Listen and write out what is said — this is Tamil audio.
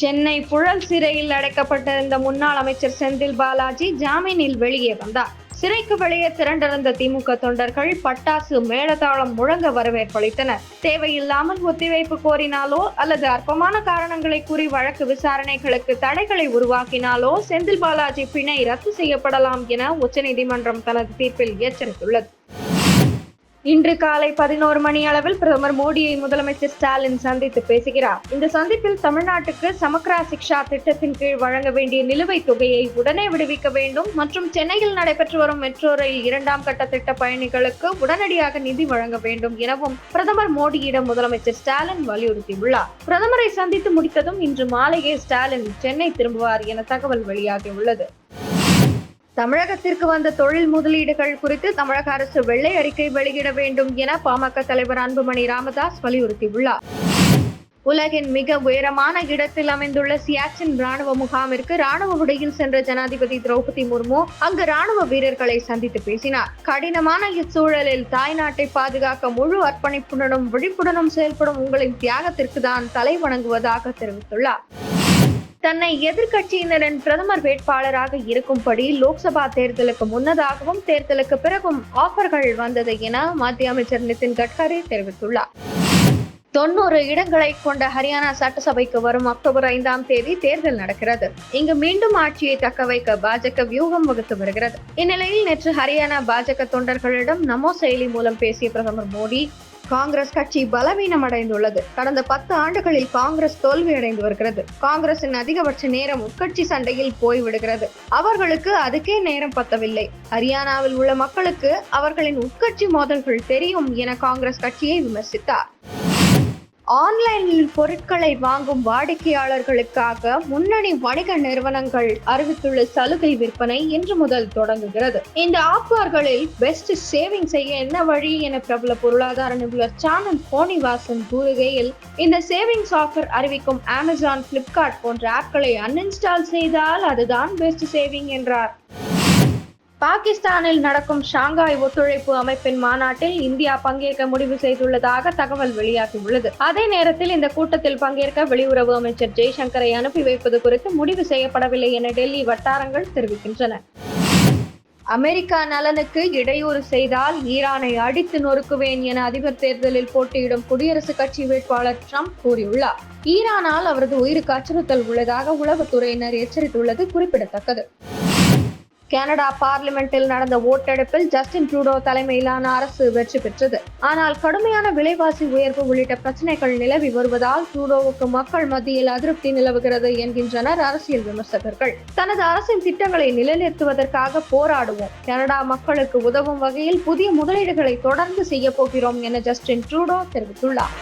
சென்னை புழல் சிறையில் அடைக்கப்பட்டிருந்த முன்னாள் அமைச்சர் செந்தில் பாலாஜி ஜாமீனில் வெளியே வந்தார். சிறைக்கு வெளியே திரண்டிருந்த திமுக தொண்டர்கள் பட்டாசு மேளதாளம் முழங்க வரவேற்பளித்தனர் தேவையில்லாமல் ஒத்திவைப்பு கோரினாலோ அல்லது அற்பமான காரணங்களை கூறி வழக்கு விசாரணைகளுக்கு தடைகளை உருவாக்கினாலோ செந்தில் பாலாஜி பிணை ரத்து செய்யப்படலாம் என உச்சநீதிமன்றம் தனது தீர்ப்பில் எச்சரித்துள்ளது. இன்று காலை பதினோரு மணி அளவில் பிரதமர் மோடியை முதலமைச்சர் ஸ்டாலின் சந்தித்து பேசுகிறார். இந்த சந்திப்பில் தமிழ்நாட்டுக்கு சமக்ரா சிக்ஷா திட்டத்தின் கீழ் வழங்க வேண்டிய நிலுவைத் தொகையை உடனே விடுவிக்க வேண்டும். மற்றும் சென்னையில் நடைபெற்று வரும் மெட்ரோ ரயில் இரண்டாம் கட்ட திட்ட பயணிகளுக்கு உடனடியாக நிதி வழங்க வேண்டும் எனவும் பிரதமர் மோடியிடம் முதலமைச்சர் ஸ்டாலின் வலியுறுத்தியுள்ளார். பிரதமரை சந்தித்து முடித்ததும் இன்று மாலையே ஸ்டாலின் சென்னை திரும்புவார் என தகவல் வெளியாகியுள்ளது. தமிழகத்திற்கு வந்த தொழில் முதலீடுகள் குறித்து தமிழக அரசு வெள்ளை அறிக்கை வெளியிட வேண்டும் என பாமக தலைவர் அன்புமணி ராமதாஸ் வலியுறுத்தியுள்ளார். உலகின் மிக உயரமான இடத்தில் அமைந்துள்ள சியாச்சின் ராணுவ முகாமிற்கு ராணுவ உடையில் சென்ற ஜனாதிபதி திரௌபதி முர்மு அங்கு ராணுவ வீரர்களை சந்தித்து பேசினார். கடினமான இச்சூழலில் தாய்நாட்டை பாதுகாக்க முழு அர்ப்பணிப்புடனும் விழிப்புடனும் செயல்படும் உங்களின் தியாகத்திற்கு தான் தலை வணங்குவதாக தெரிவித்துள்ளார். தன்னை எதிர்கட்சியினரின் பிரதமர் வேட்பாளராக இருக்கும்படி லோக்சபா தேர்தலுக்கு முன்னதாகவும் தேர்தலுக்கு பிறகும் ஆஃபர்கள் வந்தது என மத்திய அமைச்சர் நிதின் கட்கரி தெரிவித்துள்ளார். தொண்ணூறு இடங்களை கொண்ட ஹரியானா சட்டசபைக்கு வரும் அக்டோபர் ஐந்தாம் தேதி தேர்தல் நடக்கிறது. இங்கு மீண்டும் ஆட்சியை தக்க வைக்க பாஜக வியூகம் வகுத்து வருகிறது. இந்நிலையில் நேற்று ஹரியானா பாஜக தொண்டர்களிடம் நமோ செயலி மூலம் பேசிய பிரதமர் மோடி காங்கிரஸ் கட்சி பலவீனம் அடைந்துள்ளது கடந்த பத்து ஆண்டுகளில் காங்கிரஸ் தோல்வி அடைந்து வருகிறது. காங்கிரசின் அதிகபட்ச நேரம் உட்கட்சி சண்டையில் போய்விடுகிறது. அவர்களுக்கு அதுக்கே நேரம் பத்தவில்லை. ஹரியானாவில் உள்ள மக்களுக்கு அவர்களின் உட்கட்சி மோதல்கள் தெரியும் என காங்கிரஸ் கட்சியை விமர்சித்தார். ஆன்லைனில் பொருட்களை வாங்கும் வாடிக்கையாளர்களுக்காக முன்னணி வணிக நிறுவனங்கள் அறிவித்துள்ள சலுகை விற்பனை இன்று முதல் தொடங்குகிறது. இந்த ஆஃபர்களில் பெஸ்ட் சேவிங் செய்ய என்ன வழி என பிரபல பொருளாதார நிபுணர் சானல் போனிவாசன் கூறுகையில் இந்த சேவிங்ஸ் ஆஃபர் அறிவிக்கும் அமேசான் பிளிப்கார்ட் போன்ற ஆப்களை அன்இன்ஸ்டால் செய்தால் அதுதான் பெஸ்ட் சேவிங் என்றார். பாகிஸ்தானில் நடக்கும் ஷாங்காய் ஒத்துழைப்பு அமைப்பின் மாநாட்டில் இந்தியா பங்கேற்க முடிவு செய்துள்ளதாக தகவல் வெளியாகியுள்ளது. அதே நேரத்தில் இந்த கூட்டத்தில் பங்கேற்க வெளியுறவு அமைச்சர் ஜெய்சங்கரை அனுப்பி வைப்பது குறித்து முடிவு செய்யப்படவில்லை என டெல்லி வட்டாரங்கள் தெரிவிக்கின்றன. அமெரிக்கா நலனுக்கு இடையூறு செய்தால் ஈரானை அடித்து நொறுக்குவேன் என அதிபர் தேர்தலில் போட்டியிடும் குடியரசுக் கட்சி வேட்பாளர் ட்ரம்ப் கூறியுள்ளார். ஈரானால் அவரது உயிருக்கு அச்சுறுத்தல் உள்ளதாக உளவுத்துறையினர் எச்சரித்துள்ளது குறிப்பிடத்தக்கது. கனடா பார்லிமெண்டில் நடந்த ஓட்டெடுப்பில் ஜஸ்டின் ட்ரூடோ தலைமையிலான அரசு வெற்றி பெற்றது. ஆனால் கடுமையான விலைவாசி உயர்வு உள்ளிட்ட பிரச்சனைகள் நிலவி வருவதால் ட்ரூடோவுக்கு மக்கள் மத்தியில் அதிருப்தி நிலவுகிறது என்கின்றனர் அரசியல் விமர்சகர்கள். தனது அரசின் திட்டங்களை நிலைநிறுத்துவதற்காக போராடுவோம். கனடா மக்களுக்கு உதவும் வகையில் புதிய முதலீடுகளை தொடர்ந்து செய்ய போகிறோம் என ஜஸ்டின் ட்ரூடோ தெரிவித்துள்ளார்.